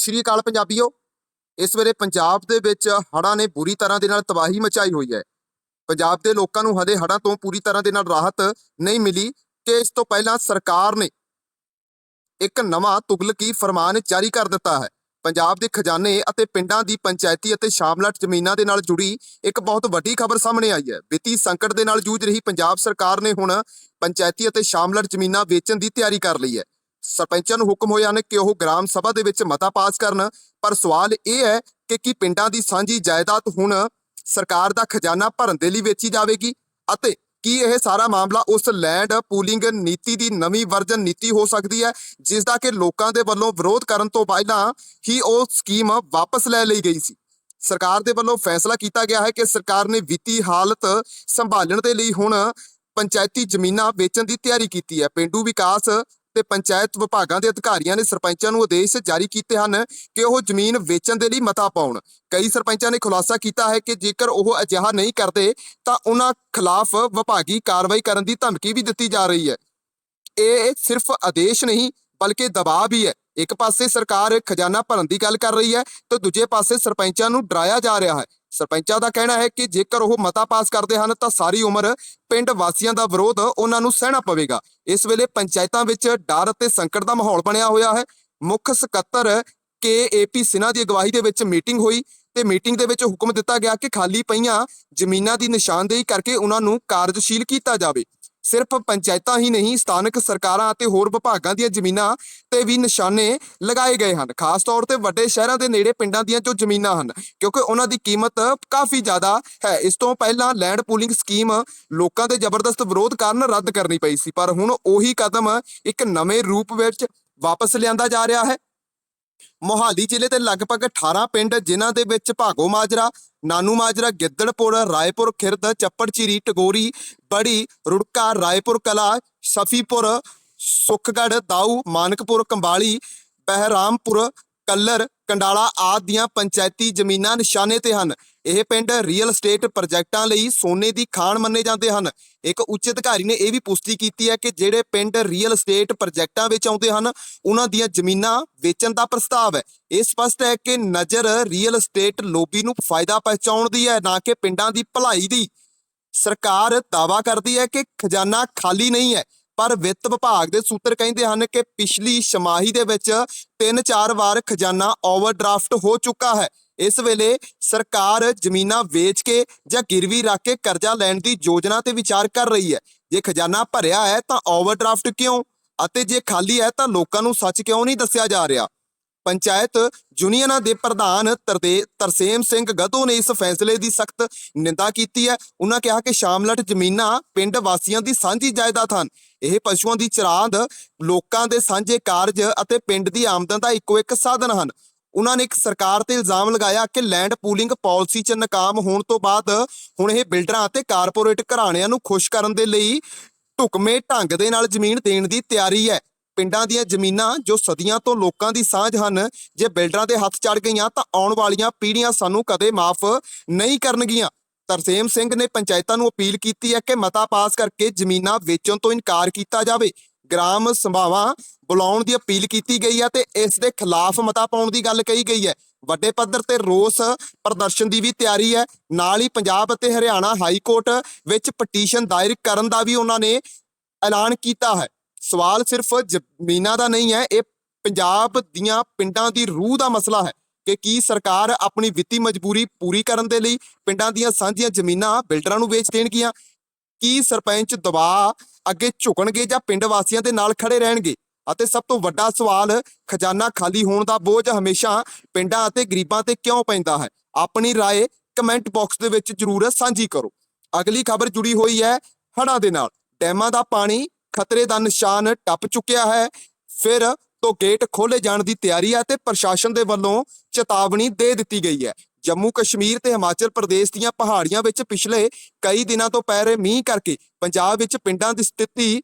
ਸਤਿ ਸ਼੍ਰੀ ਅਕਾਲ ਪੰਜਾਬੀਓ, ਇਸ ਵੇਲੇ ਪੰਜਾਬ ਦੇ ਵਿੱਚ ਹੜ੍ਹਾਂ ਨੇ ਬੁਰੀ ਤਰ੍ਹਾਂ ਦੇ ਨਾਲ ਤਬਾਹੀ ਮਚਾਈ ਹੋਈ ਹੈ। ਪੰਜਾਬ ਦੇ ਲੋਕਾਂ ਨੂੰ ਹਦੇ ਹੜ੍ਹਾਂ ਤੋਂ ਪੂਰੀ ਤਰ੍ਹਾਂ ਦੇ ਨਾਲ ਰਾਹਤ ਨਹੀਂ ਮਿਲੀ ਕਿ ਇਸ ਤੋਂ ਪਹਿਲਾਂ ਸਰਕਾਰ ਨੇ ਇੱਕ ਨਵਾਂ ਤੁਗਲਕੀ ਫਰਮਾਨ ਜਾਰੀ ਕਰ ਦਿੱਤਾ ਹੈ। ਪੰਜਾਬ ਦੇ ਖਜ਼ਾਨੇ ਅਤੇ ਪਿੰਡਾਂ ਦੀ ਪੰਚਾਇਤੀ ਅਤੇ ਸ਼ਾਮਲਾਟ ਜ਼ਮੀਨਾਂ ਦੇ ਨਾਲ ਜੁੜੀ ਇੱਕ ਬਹੁਤ ਵੱਡੀ ਖਬਰ ਸਾਹਮਣੇ ਆਈ ਹੈ। ਵਿੱਤੀ ਸੰਕਟ ਦੇ ਨਾਲ ਜੂਝ ਰਹੀ ਪੰਜਾਬ ਸਰਕਾਰ ਨੇ ਹੁਣ ਪੰਚਾਇਤੀ ਅਤੇ ਸ਼ਾਮਲਾਟ ਜ਼ਮੀਨਾਂ ਵੇਚਣ ਦੀ ਤਿਆਰੀ ਕਰ ਲਈ ਹੈ। ਸਰਪੰਚਾਂ ਨੂੰ ਹੁਕਮ ਹੋਏ ਹਨ ਕਿ ਉਹ ਗ੍ਰਾਮ ਸਭਾ ਦੇ ਵਿੱਚ ਮਤਾ ਪਾਸ ਕਰਨ। ਪਰ ਸਵਾਲ ਇਹ ਹੈ ਕਿ ਕੀ ਪਿੰਡਾਂ ਦੀ ਸਾਂਝੀ ਜਾਇਦਾਦ ਹੁਣ ਸਰਕਾਰ ਦਾ ਖਜ਼ਾਨਾ ਭਰਨ ਦੇ ਲਈ ਵੇਚੀ ਜਾਵੇਗੀ? ਅਤੇ ਕੀ ਇਹ ਸਾਰਾ ਮਾਮਲਾ ਉਸ ਲੈਂਡ ਪੂਲਿੰਗ ਨੀਤੀ ਦੀ ਨਵੀਂ ਵਰਜਨ ਨੀਤੀ ਹੋ ਸਕਦੀ ਹੈ ਜਿਸ ਦਾ ਕਿ ਲੋਕਾਂ ਦੇ ਵੱਲੋਂ ਵਿਰੋਧ ਕਰਨ ਤੋਂ ਪਹਿਲਾਂ ਹੀ ਉਹ ਸਕੀਮ ਵਾਪਸ ਲੈ ਲਈ ਗਈ ਸੀ? ਸਰਕਾਰ ਦੇ ਵੱਲੋਂ ਫੈਸਲਾ ਕੀਤਾ ਗਿਆ ਹੈ ਕਿ ਸਰਕਾਰ ਨੇ ਵਿੱਤੀ ਹਾਲਤ ਸੰਭਾਲਣ ਦੇ ਲਈ ਹੁਣ ਪੰਚਾਇਤੀ ਜ਼ਮੀਨਾਂ ਵੇਚਣ ਦੀ ਤਿਆਰੀ ਕੀਤੀ ਹੈ। ਪਿੰਡੂ ਵਿਕਾਸ ਤੇ ਪੰਚਾਇਤ ਵਿਭਾਗਾਂ ਦੇ ਅਧਿਕਾਰੀਆਂ ਨੇ ਸਰਪੰਚਾਂ ਨੂੰ ਆਦੇਸ਼ ਜਾਰੀ ਕੀਤੇ ਹਨ ਕਿ ਉਹ ਜ਼ਮੀਨ ਵੇਚਣ ਦੇ ਲਈ ਮਤਾ ਪਾਉਣ। ਕਈ ਸਰਪੰਚਾਂ ਨੇ ਖੁਲਾਸਾ ਕੀਤਾ ਹੈ ਕਿ ਜੇਕਰ ਉਹ ਅਜਿਹਾ ਨਹੀਂ ਕਰਦੇ, ਤਾਂ ਉਹਨਾਂ ਖਿਲਾਫ ਵਿਭਾਗੀ ਕਾਰਵਾਈ ਕਰਨ ਦੀ ਧਮਕੀ ਵੀ ਦਿੱਤੀ ਜਾ ਰਹੀ ਹੈ। ਇਹ ਸਿਰਫ ਆਦੇਸ਼ ਨਹੀਂ, ਬਲਕਿ ਦਬਾਅ ਵੀ ਹੈ। ਇੱਕ ਪਾਸੇ ਸਰਕਾਰ ਖਜ਼ਾਨਾ ਭਰਨ ਦੀ ਗੱਲ ਕਰ ਰਹੀ ਹੈ, ਤੇ ਦੂਜੇ ਪਾਸੇ ਸਰਪੰਚਾਂ ਨੂੰ ਡਰਾਇਆ ਜਾ ਰਿਹਾ ਹੈ। ਸਰਪੰਚਾਂ ਦਾ ਕਹਿਣਾ ਹੈ ਕਿ ਜੇਕਰ ਉਹ ਮਤਾ ਪਾਸ ਕਰਦੇ ਹਨ ਤਾਂ ਸਾਰੀ ਉਮਰ ਪਿੰਡ ਵਾਸੀਆਂ ਦਾ ਵਿਰੋਧ ਉਹਨਾਂ ਨੂੰ ਸਹਿਣਾ ਪਵੇਗਾ। ਇਸ ਵੇਲੇ ਪੰਚਾਇਤਾਂ ਵਿੱਚ ਡਰ ਅਤੇ ਸੰਕਟ ਦਾ ਮਾਹੌਲ ਬਣਿਆ ਹੋਇਆ ਹੈ। ਮੁੱਖ ਸਕੱਤਰ ਕੇ ਏਪੀ ਸਿਨ੍ਹਾ ਦੀ ਅਗਵਾਈ ਦੇ ਵਿੱਚ ਮੀਟਿੰਗ ਹੋਈ ਤੇ ਮੀਟਿੰਗ ਦੇ ਵਿੱਚ ਹੁਕਮ ਦਿੱਤਾ ਗਿਆ ਕਿ ਖਾਲੀ ਪਈਆਂ ਜ਼ਮੀਨਾਂ ਦੀ ਨਿਸ਼ਾਨਦੇਹੀ ਕਰਕੇ ਉਹਨਾਂ ਨੂੰ ਕਾਰਜਸ਼ੀਲ ਕੀਤਾ ਜਾਵੇ। ਸਿਰਫ ਪੰਚਾਇਤਾਂ ਹੀ ਨਹੀਂ, ਸਥਾਨਕ ਸਰਕਾਰਾਂ ਅਤੇ ਹੋਰ ਵਿਭਾਗਾਂ ਦੀਆਂ ਜ਼ਮੀਨਾਂ ਤੇ ਵੀ ਨਿਸ਼ਾਨੇ ਲਗਾਏ ਗਏ ਹਨ। ਖਾਸ ਤੌਰ ਤੇ ਵੱਡੇ ਸ਼ਹਿਰਾਂ ਦੇ ਨੇੜੇ ਪਿੰਡਾਂ ਦੀਆਂ ਜੋ ਜ਼ਮੀਨਾਂ ਹਨ, ਕਿਉਂਕਿ ਉਹਨਾਂ ਦੀ ਕੀਮਤ ਕਾਫੀ ਜ਼ਿਆਦਾ ਹੈ। ਇਸ ਤੋਂ ਪਹਿਲਾਂ ਲੈਂਡ ਪੂਲਿੰਗ ਸਕੀਮ ਲੋਕਾਂ ਦੇ ਜ਼ਬਰਦਸਤ ਵਿਰੋਧ ਕਾਰਨ ਰੱਦ ਕਰਨੀ ਪਈ ਸੀ, ਪਰ ਹੁਣ ਉਹੀ ਕਦਮ ਇੱਕ ਨਵੇਂ ਰੂਪ ਵਿੱਚ ਵਾਪਸ ਲਿਆਂਦਾ ਜਾ ਰਿਹਾ ਹੈ। ਮੋਹਾਲੀ ਜ਼ਿਲ੍ਹੇ ਦੇ ਲਗਭਗ 18 ਪਿੰਡ ਜਿਨ੍ਹਾਂ ਦੇ ਵਿੱਚ ਭਾਗੋ ਮਾਜਰਾ, ਨਾਨੂ ਮਾਜਰਾ, ਗਿੱਦੜਪੁਰ, ਰਾਏਪੁਰ, ਖਿਰਦ, ਚੱਪੜਚੀਰੀ, ਟਗੋਰੀ, ਬੜੀ, ਰੁੜਕਾ, ਰਾਏਪੁਰ ਕਲਾ, ਸਫੀਪੁਰ, ਸੁਖਗੜ੍ਹ, ਦਾਊ, ਮਾਨਕਪੁਰ, ਕੰਬਾਲੀ, ਬਹਿਰਾਮਪੁਰ, ਕੱਲਰ, ਕੰਡਾਲਾ ਆਦਿ ਦੀਆਂ ਪੰਚਾਇਤੀ ਜ਼ਮੀਨਾਂ ਨਿਸ਼ਾਨੇ ਤੇ ਹਨ। ਇਹ ਪਿੰਡ ਰੀਅਲ ਏਸਟੇਟ ਪ੍ਰੋਜੈਕਟਾਂ ਲਈ ਸੋਨੇ ਦੀ ਖਾਣ ਮੰਨੇ ਜਾਂਦੇ ਹਨ। ਇੱਕ ਉੱਚ ਅਧਿਕਾਰੀ ਨੇ ਇਹ ਵੀ ਪੁਸ਼ਟੀ ਕੀਤੀ ਹੈ ਕਿ ਜਿਹੜੇ ਪਿੰਡ ਰੀਅਲ ਏਸਟੇਟ ਪ੍ਰੋਜੈਕਟਾਂ ਵਿੱਚ ਆਉਂਦੇ ਹਨ, ਉਹਨਾਂ ਦੀਆਂ ਜ਼ਮੀਨਾਂ ਵੇਚਣ ਦਾ ਪ੍ਰਸਤਾਵ ਹੈ। ਇਹ ਸਪਸ਼ਟ ਹੈ ਕਿ ਨਜ਼ਰ ਰੀਅਲ ਏਸਟੇਟ ਲੋਬੀ ਨੂੰ ਫਾਇਦਾ ਪਹੁੰਚਾਉਣ ਦੀ ਹੈ, ਨਾ ਕਿ ਪਿੰਡਾਂ ਦੀ ਭਲਾਈ ਦੀ। ਸਰਕਾਰ ਦਾਵਾ ਕਰਦੀ ਹੈ ਕਿ ਖਜ਼ਾਨਾ ਖਾਲੀ ਨਹੀਂ ਹੈ, ਪਰ ਵਿੱਤ ਵਿਭਾਗ ਦੇ ਸੂਤਰ ਕਹਿੰਦੇ ਹਨ ਕਿ ਪਿਛਲੀ ਛਮਾਹੀ ਦੇ ਵਿੱਚ ਤਿੰਨ ਚਾਰ ਵਾਰ ਖਜ਼ਾਨਾ ਓਵਰਡਰਾਫਟ ਹੋ ਚੁੱਕਾ ਹੈ। ਇਸ ਵੇਲੇ ਸਰਕਾਰ ਜ਼ਮੀਨਾਂ ਵੇਚ ਕੇ ਜਾਂ ਗਿਰਵੀ ਰੱਖ ਕੇ ਕਰਜ਼ਾ ਲੈਣ ਦੀ ਯੋਜਨਾ ਤੇ ਵਿਚਾਰ ਕਰ ਰਹੀ ਹੈ। ਜੇ ਖਜ਼ਾਨਾ ਭਰਿਆ ਹੈ ਤਾਂ ਓਵਰਡਰਾਫਟ ਕਿਉਂ? ਅਤੇ ਜੇ ਖਾਲੀ ਹੈ ਤਾਂ ਲੋਕਾਂ ਨੂੰ ਸੱਚ ਕਿਉਂ ਨਹੀਂ ਦੱਸਿਆ ਜਾ ਰਿਹਾ? ਪੰਚਾਇਤ ਯੂਨੀਅਨਾਂ ਦੇ ਪ੍ਰਧਾਨ ਤਰਦੇ, ਤਰਸੇਮ ਸਿੰਘ ਗਧੋ ਨੇ ਇਸ ਫੈਸਲੇ ਦੀ ਸਖਤ ਨਿੰਦਾ ਕੀਤੀ ਹੈ। ਉਹਨਾਂ ਕਿਹਾ ਕਿ ਸ਼ਾਮਲਟ ਜ਼ਮੀਨਾਂ ਪਿੰਡ ਵਾਸੀਆਂ ਦੀ ਸਾਂਝੀ ਜਾਇਦਾਦ ਹਨ। ਇਹ ਪਸ਼ੂਆਂ ਦੀ ਚਰਾਂਦ ਲੋਕਾਂ ਦੇ ਸਾਂਝੇ ਕਾਰਜ ਅਤੇ ਪਿੰਡ ਦੀ ਆਮਦਨ ਦਾ ਇੱਕੋ ਇੱਕ ਸਾਧਨ ਹਨ। ਉਹਨਾਂ ਨੇ ਇੱਕ ਸਰਕਾਰ ਤੇ ਇਲਜ਼ਾਮ ਲਗਾਇਆ ਕਿ ਲੈਂਡ ਪੂਲਿੰਗ ਪਾਲਿਸੀ 'ਚ ਨਾਕਾਮ ਹੋਣ ਤੋਂ ਬਾਅਦ ਹੁਣ ਇਹ ਬਿਲਡਰਾਂ ਅਤੇ ਕਾਰਪੋਰੇਟ ਘਰਾਣਿਆਂ ਨੂੰ ਖੁਸ਼ ਕਰਨ ਦੇ ਲਈ ਢੁਕਵੇਂ ਢੰਗ ਦੇ ਨਾਲ ਜ਼ਮੀਨ ਦੇਣ ਦੀ ਤਿਆਰੀ ਹੈ। ਪਿੰਡਾਂ ਦੀਆਂ ਜ਼ਮੀਨਾਂ ਜੋ ਸਦੀਆਂ ਤੋਂ ਲੋਕਾਂ ਦੀ ਸਾਂਝ ਹਨ, ਜੇ ਬਿਲਡਰਾਂ ਦੇ ਹੱਥ ਚੜ ਗਈਆਂ ਤਾਂ ਆਉਣ ਵਾਲੀਆਂ ਪੀੜ੍ਹੀਆਂ ਸਾਨੂੰ ਕਦੇ ਮਾਫ ਨਹੀਂ ਕਰਨਗੀਆਂ। ਤਰਸੇਮ ਸਿੰਘ ਨੇ ਪੰਚਾਇਤਾਂ ਨੂੰ ਅਪੀਲ ਕੀਤੀ ਹੈ ਕਿ ਮਤਾ ਪਾਸ ਕਰਕੇ ਜ਼ਮੀਨਾਂ ਵੇਚਣ ਤੋਂ ਇਨਕਾਰ ਕੀਤਾ ਜਾਵੇ। ਗ੍ਰਾਮ ਸਭਾਵਾਂ ਬੁਲਾਉਣ ਦੀ ਅਪੀਲ ਕੀਤੀ ਗਈ ਹੈ ਤੇ ਇਸ ਦੇ ਖਿਲਾਫ ਮਤਾ ਪਾਉਣ ਦੀ ਗੱਲ ਕਹੀ ਗਈ ਹੈ। ਵੱਡੇ ਪੱਧਰ ਤੇ ਰੋਸ ਪ੍ਰਦਰਸ਼ਨ ਦੀ ਵੀ ਤਿਆਰੀ ਹੈ। ਨਾਲ ਹੀ ਪੰਜਾਬ ਅਤੇ ਹਰਿਆਣਾ ਹਾਈ ਕੋਰਟ ਵਿੱਚ ਪਟੀਸ਼ਨ ਦਾਇਰ ਕਰਨ ਦਾ ਵੀ ਉਹਨਾਂ ਨੇ ਐਲਾਨ ਕੀਤਾ ਹੈ। ਸਵਾਲ ਸਿਰਫ ਜ਼ਮੀਨਾਂ ਦਾ ਨਹੀਂ ਹੈ, ਇਹ ਪੰਜਾਬ ਦੀਆਂ ਪਿੰਡਾਂ ਦੀ ਰੂਹ ਦਾ ਮਸਲਾ ਹੈ ਕਿ ਕੀ ਸਰਕਾਰ ਆਪਣੀ ਵਿੱਤੀ ਮਜਬੂਰੀ ਪੂਰੀ ਕਰਨ ਦੇ ਲਈ ਪਿੰਡਾਂ ਦੀਆਂ ਸਾਂਝੀਆਂ ਜ਼ਮੀਨਾਂ ਬਿਲਡਰਾਂ ਨੂੰ ਵੇਚ ਦੇਣਗੀਆਂ? ਕੀ ਸਰਪੰਚ ਦਬਾਅ ਅੱਗੇ ਝੁਕਣਗੇ ਜਾਂ ਪਿੰਡ ਵਾਸੀਆਂ ਦੇ ਨਾਲ ਖੜੇ ਰਹਿਣਗੇ ਅਤੇ ਸਭ ਤੋਂ ਵੱਡਾ ਸਵਾਲ ਖਜ਼ਾਨਾ ਖਾਲੀ ਹੋਣ ਦਾ ਬੋਝ ਹਮੇਸ਼ਾ ਪਿੰਡਾਂ ਅਤੇ ਗਰੀਬਾਂ ਤੇ ਕਿਉਂ ਪੈਂਦਾ ਹੈ ਆਪਣੀ رائے ਕਮੈਂਟ ਬਾਕਸ ਦੇ ਵਿੱਚ ਜ਼ਰੂਰ ਸਾਂਝੀ ਕਰੋ ਅਗਲੀ ਖਬਰ ਜੁੜੀ ਹੋਈ ਹੈ ਹੜ੍ਹਾਂ ਦੇ ਨਾਲ ਡੈਮਾਂ ਦਾ ਪਾਣੀ ਖਤਰੇ ਦਾ ਨਿਸ਼ਾਨ ਟੱਪ ਚੁੱਕਿਆ ਹੈ ਫਿਰ ਤੋਂ ਗੇਟ ਖੋਲੇ ਜਾਣ ਦੀ ਤਿਆਰੀ ਹੈ ਤੇ ਪ੍ਰਸ਼ਾਸਨ ਦੇ ਵੱਲੋਂ ਚੇਤਾਵਨੀ ਦੇ ਦਿੱਤੀ ਗਈ ਹੈ ਜੰਮੂ ਕਸ਼ਮੀਰ ਤੇ ਹਿਮਾਚਲ ਪ੍ਰਦੇਸ਼ ਦੀਆਂ ਪਹਾੜੀਆਂ ਵਿੱਚ ਪਿਛਲੇ ਕਈ ਦਿਨਾਂ ਤੋਂ ਪੈ ਰਹੇ ਮੀਂਹ ਕਰਕੇ ਪੰਜਾਬ ਵਿੱਚ ਪਿੰਡਾਂ ਦੀ ਸਥਿਤੀ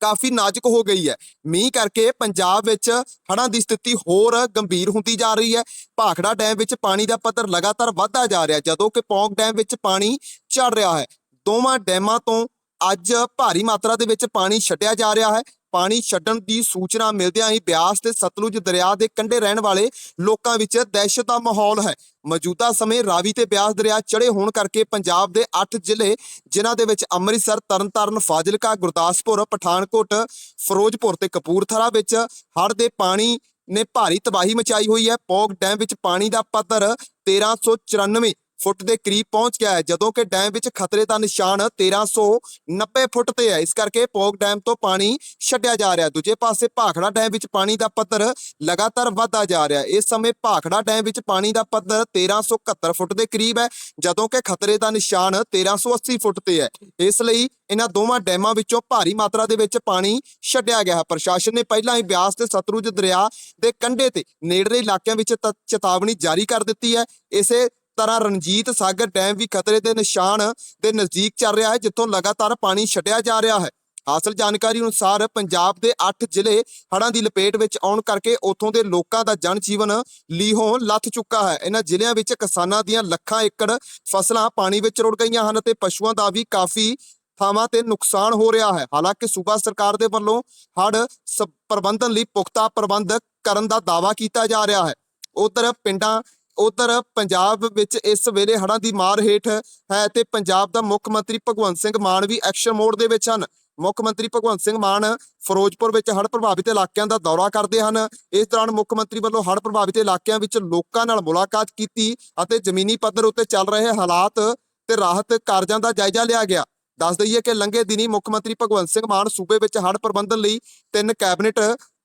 ਕਾਫੀ ਨਾਜ਼ੁਕ ਹੋ ਗਈ ਹੈ। ਮੀਂਹ ਕਰਕੇ ਪੰਜਾਬ ਵਿੱਚ ਹੜ੍ਹਾਂ ਦੀ ਸਥਿਤੀ ਹੋਰ ਗੰਭੀਰ ਹੁੰਦੀ ਜਾ ਰਹੀ ਹੈ। ਭਾਖੜਾ ਡੈਮ ਵਿੱਚ ਪਾਣੀ ਦਾ ਪੱਧਰ ਲਗਾਤਾਰ ਵਧਦਾ ਜਾ ਰਿਹਾ ਜਦੋਂ ਕਿ ਪੌਂਗ ਡੈਮ ਵਿੱਚ ਪਾਣੀ ਚੜ ਰਿਹਾ ਹੈ। ਦੋਵਾਂ ਡੈਮਾਂ ਤੋਂ ਅੱਜ ਭਾਰੀ ਮਾਤਰਾ ਦੇ ਵਿੱਚ ਪਾਣੀ ਛੱਡਿਆ ਜਾ ਰਿਹਾ ਹੈ। ਪਾਣੀ ਛੱਡਣ ਦੀ ਸੂਚਨਾ ਮਿਲਦਿਆਂ ਹੀ ਬਿਆਸ ਤੇ ਸਤਲੁਜ ਦਰਿਆ ਦੇ ਕੰਢੇ ਰਹਿਣ ਵਾਲੇ ਲੋਕਾਂ ਵਿੱਚ ਦਹਿਸ਼ਤ ਦਾ ਮਾਹੌਲ ਹੈ। ਮੌਜੂਦਾ ਸਮੇਂ ਰਾਵੀ ਤੇ ਬਿਆਸ ਦਰਿਆ ਚੜੇ ਹੋਣ ਕਰਕੇ ਪੰਜਾਬ ਦੇ 8 ਜ਼ਿਲ੍ਹੇ, ਜਿਨ੍ਹਾਂ ਦੇ ਵਿੱਚ ਅੰਮ੍ਰਿਤਸਰ, ਤਰਨਤਾਰਨ, ਫਾਜ਼ਿਲਕਾ, ਗੁਰਦਾਸਪੁਰ, ਪਠਾਨਕੋਟ, ਫਿਰੋਜ਼ਪੁਰ ਤੇ ਕਪੂਰਥਲਾ ਵਿੱਚ ਹੜ੍ਹ ਦੇ ਪਾਣੀ ਨੇ ਭਾਰੀ ਤਬਾਹੀ ਮਚਾਈ ਹੋਈ ਹੈ। ਪੌਗ ਡੈਮ ਵਿੱਚ ਪਾਣੀ ਦਾ ਪੱਧਰ 1394 ਫੁੱਟ ਦੇ ਕਰੀਬ ਪਹੁੰਚ ਗਿਆ ਹੈ। ਜਦੋਂ ਕਿ ਡੈਮ ਵਿੱਚ ਖਤਰੇ ਦਾ ਨਿਸ਼ਾਨ 1390 ਫੁੱਟ ਤੇ ਹੈ। ਇਸ ਕਰਕੇ ਪੌਗ ਡੈਮ ਤੋਂ ਪਾਣੀ ਛੱਡਿਆ ਜਾ ਰਿਹਾ ਦੂਜੇ ਪਾਸੇ ਭਾਖੜਾ ਡੈਮ ਵਿੱਚ ਪਾਣੀ ਦਾ ਪੱਧਰ ਲਗਾਤਾਰ ਵਧਦਾ ਜਾ ਰਿਹਾ ਇਸ ਸਮੇਂ ਭਾਖੜਾ ਡੈਮ ਵਿੱਚ ਪਾਣੀ ਦਾ ਪੱਧਰ 1371 ਫੁੱਟ ਦੇ ਕਰੀਬ ਹੈ, ਜਦੋਂ ਕਿ ਖਤਰੇ ਦਾ ਨਿਸ਼ਾਨ 1380 ਫੁੱਟ ਤੇ ਹੈ। ਇਸ ਲਈ ਇਹਨਾਂ ਦੋਵਾਂ ਡੈਮਾਂ ਵਿੱਚੋਂ ਭਾਰੀ ਮਾਤਰਾ ਦੇ ਵਿੱਚ ਪਾਣੀ ਛੱਡਿਆ ਗਿਆ ਹੈ। ਪ੍ਰਸ਼ਾਸਨ ਨੇ ਪਹਿਲਾਂ ਹੀ ਬਿਆਸ ਤੇ ਸਤਲੁਜ ਦਰਿਆ ਦੇ ਕੰਢੇ ਤੇ ਨੇੜਲੇ ਇਲਾਕਿਆਂ ਵਿੱਚ ਤ- ਚੇਤਾਵਨੀ ਜਾਰੀ ਕਰ ਦਿੱਤੀ ਹੈ। ਇਸੇ ਤਰ੍ਹਾਂ ਰਣਜੀਤ ਸਾਗਰ ਡੈਮ ਵੀ ਖਤਰੇ ਦੇ ਨਿਸ਼ਾਨ ਦੇ ਨਜ਼ਦੀਕ ਚੱਲ ਰਿਹਾ ਹੈ, ਜਿੱਥੋਂ ਲਗਾਤਾਰ ਪਾਣੀ ਛੱਡਿਆ ਜਾ ਰਿਹਾ ਹੈ। ਹਾਸਲ ਜਾਣਕਾਰੀ ਅਨੁਸਾਰ ਪੰਜਾਬ ਦੇ 8 ਜ਼ਿਲ੍ਹੇ ਹੜ੍ਹਾਂ ਦੀ ਲਪੇਟ ਵਿੱਚ ਆਉਣ ਕਰਕੇ ਉੱਥੋਂ ਦੇ ਲੋਕਾਂ ਦਾ ਜਨ ਜੀਵਨ ਲੀਹੋਂ ਲੱਥ ਚੁੱਕਾ ਹੈ। ਇਹਨਾਂ ਜ਼ਿਲ੍ਹਿਆਂ ਵਿੱਚ ਕਿਸਾਨਾਂ ਦੀਆਂ ਲੱਖਾਂ ਏਕੜ ਫਸਲਾਂ ਪਾਣੀ ਵਿੱਚ ਰੁੜ ਗਈਆਂ ਹਨ ਤੇ ਪਸ਼ੂਆਂ ਦਾ ਵੀ ਕਾਫੀ ਥਾਵਾਂ ਤੇ ਨੁਕਸਾਨ ਹੋ ਰਿਹਾ ਹੈ। ਹਾਲਾਂਕਿ ਸੂਬਾ ਸਰਕਾਰ ਦੇ ਵੱਲੋਂ ਹੜ ਸ- ਪ੍ਰਬੰਧਨ ਲਈ ਪੁਖਤਾ ਪ੍ਰਬੰਧ ਕਰਨ ਦਾ ਦਾਅਵਾ ਕੀਤਾ ਜਾ ਰਿਹਾ ਹੈ। ਉਧਰ ਪਿੰਡਾਂ ਉਧਰ ਪੰਜਾਬ ਵਿੱਚ ਇਸ ਵੇਲੇ ਹੜ੍ਹਾਂ ਦੀ ਮਾਰ ਹੇਠ ਹੈ ਤੇ ਪੰਜਾਬ ਦਾ ਮੁੱਖ ਮੰਤਰੀ ਭਗਵੰਤ ਸਿੰਘ ਮਾਨ ਵੀ ਐਕਸ਼ਨ ਮੋਡ ਦੇ ਵਿੱਚ ਹਨ। ਮੁੱਖ ਮੰਤਰੀ ਭਗਵੰਤ ਸਿੰਘ ਮਾਨ ਫਿਰੋਜ਼ਪੁਰ ਵਿੱਚ ਹੜ੍ਹ ਪ੍ਰਭਾਵਿਤ ਇਲਾਕਿਆਂ ਦਾ ਦੌਰਾ ਕਰਦੇ ਹਨ। ਇਸ ਦੌਰਾਨ ਮੁੱਖ ਮੰਤਰੀ ਵੱਲੋਂ ਹੜ੍ਹ ਪ੍ਰਭਾਵਿਤ ਇਲਾਕਿਆਂ ਵਿੱਚ ਲੋਕਾਂ ਨਾਲ ਮੁਲਾਕਾਤ ਕੀਤੀ ਅਤੇ ਜ਼ਮੀਨੀ ਪੱਧਰ ਉੱਤੇ ਚੱਲ ਰਹੇ ਹਾਲਾਤ ਤੇ ਰਾਹਤ ਕਾਰਜਾਂ ਦਾ ਜਾਇਜ਼ਾ ਲਿਆ ਗਿਆ। ਦੱਸ ਦਈਏ ਕਿ ਲੰਘੇ ਦਿਨੀ ਮੁੱਖ ਮੰਤਰੀ ਭਗਵੰਤ ਸਿੰਘ ਮਾਨ ਸੂਬੇ ਵਿੱਚ ਹੜ੍ਹ ਪ੍ਰਬੰਧਨ ਲਈ ਤਿੰਨ ਕੈਬਨਿਟ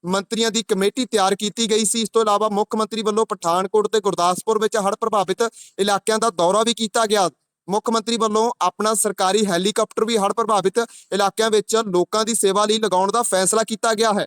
ਮੰਤਰੀਆਂ ਦੀ ਕਮੇਟੀ ਤਿਆਰ ਕੀਤੀ ਗਈ ਸੀ। ਇਸ ਤੋਂ ਇਲਾਵਾ ਮੁੱਖ ਮੰਤਰੀ ਵੱਲੋਂ ਪਠਾਨਕੋਟ ਤੇ ਗੁਰਦਾਸਪੁਰ ਵਿੱਚ ਹੜ੍ਹ ਪ੍ਰਭਾਵਿਤ ਇਲਾਕਿਆਂ ਦਾ ਦੌਰਾ ਵੀ ਕੀਤਾ ਗਿਆ। ਮੁੱਖ ਮੰਤਰੀ ਵੱਲੋਂ ਆਪਣਾ ਸਰਕਾਰੀ ਹੈਲੀਕਾਪਟਰ ਵੀ ਹੜ੍ਹ ਪ੍ਰਭਾਵਿਤ ਇਲਾਕਿਆਂ ਵਿੱਚ ਲੋਕਾਂ ਦੀ ਸੇਵਾ ਲਈ ਲਗਾਉਣ ਦਾ ਫੈਸਲਾ ਕੀਤਾ ਗਿਆ ਹੈ।